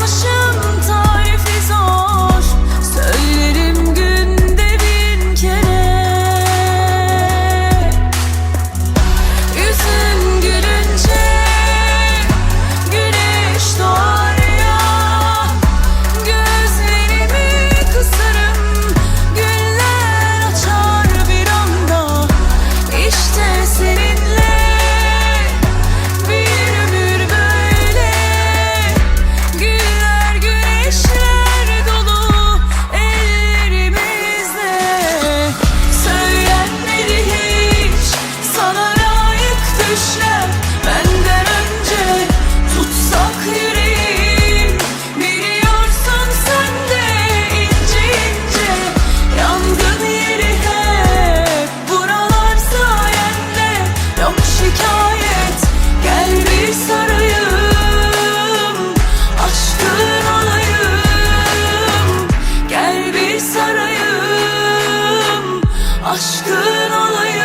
Một aşkın olayım